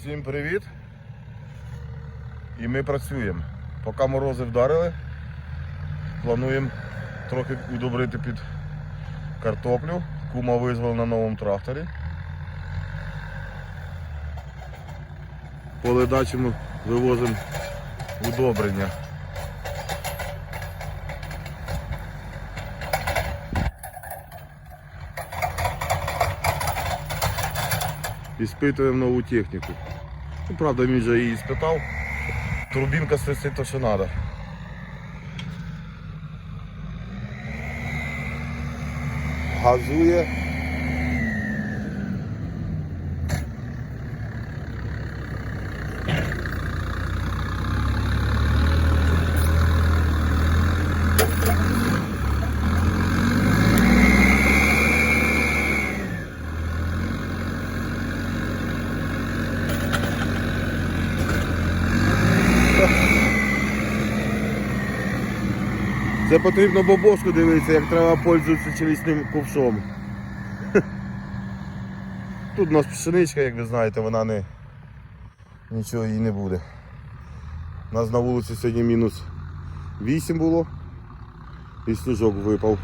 Всім привіт! І ми працюємо. Поки морози вдарили, плануємо трохи удобрити під картоплю. Кума визвали на новому тракторі. Поле ледачі ми вивозимо удобрення. Іспитуємо нову техніку. Ну, правда, він вже її спитав. Турбінка свистить то, що треба. Газує. Це потрібно бабошку дивитися, як треба пользуватися челісним ковшом. Тут у нас пшеничка, як ви знаєте, вона не нічого їй не буде. У нас на вулиці сьогодні мінус 8 було і сніжок випав.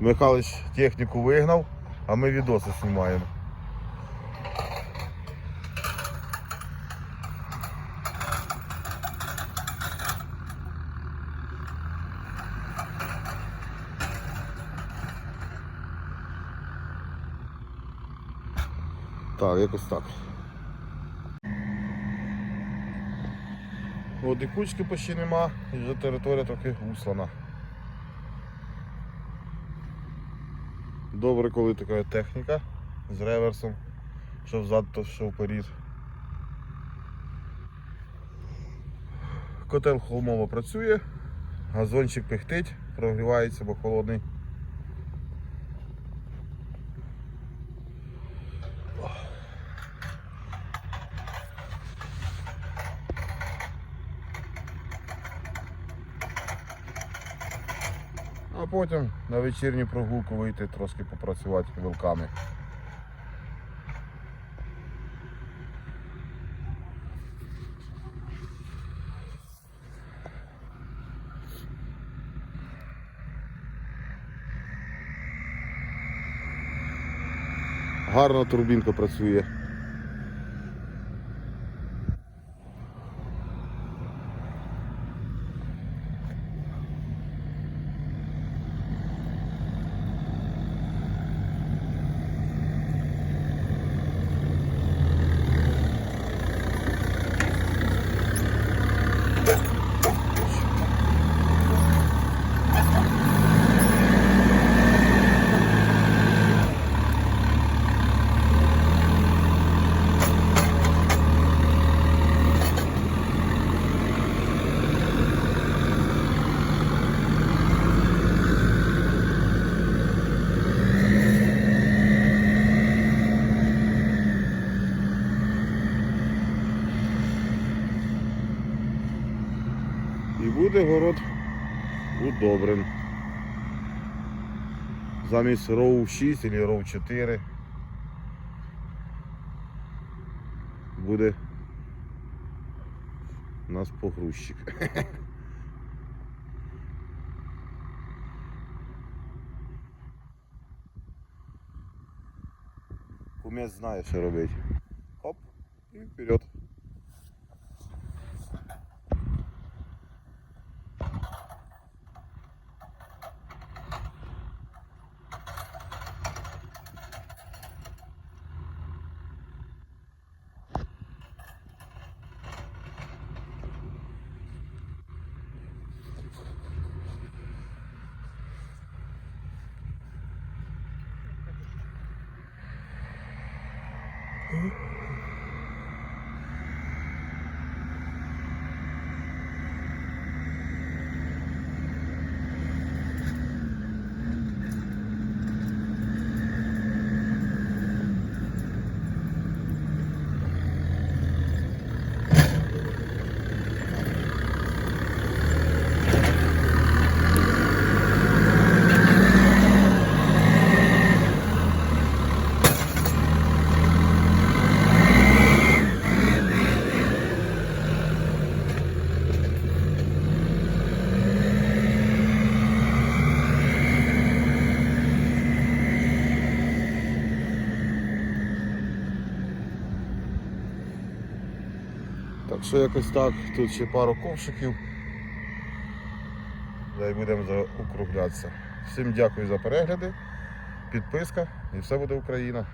Михайлович техніку вигнав, а ми відоси знімаємо. Так, якось так. І кучки почти нема, і вже територія трохи услана. Добре, коли така техніка з реверсом, що взад, то що вперед. Котел холмово працює, газончик пихтить, прогрівається, бо холодний. А потім на вечірню прогулку вийти трошки попрацювати вилками. Гарна турбінка працює. І буде город удобрен. Замість роу 6 або роу 4 буде у нас погрузчик. Кумець знає, що робити. Оп, і вперед. பார்த்து Так що якось так, тут ще пару ковшиків. І будемо заокруглятися. Всім дякую за перегляди, підписка і все буде Україна.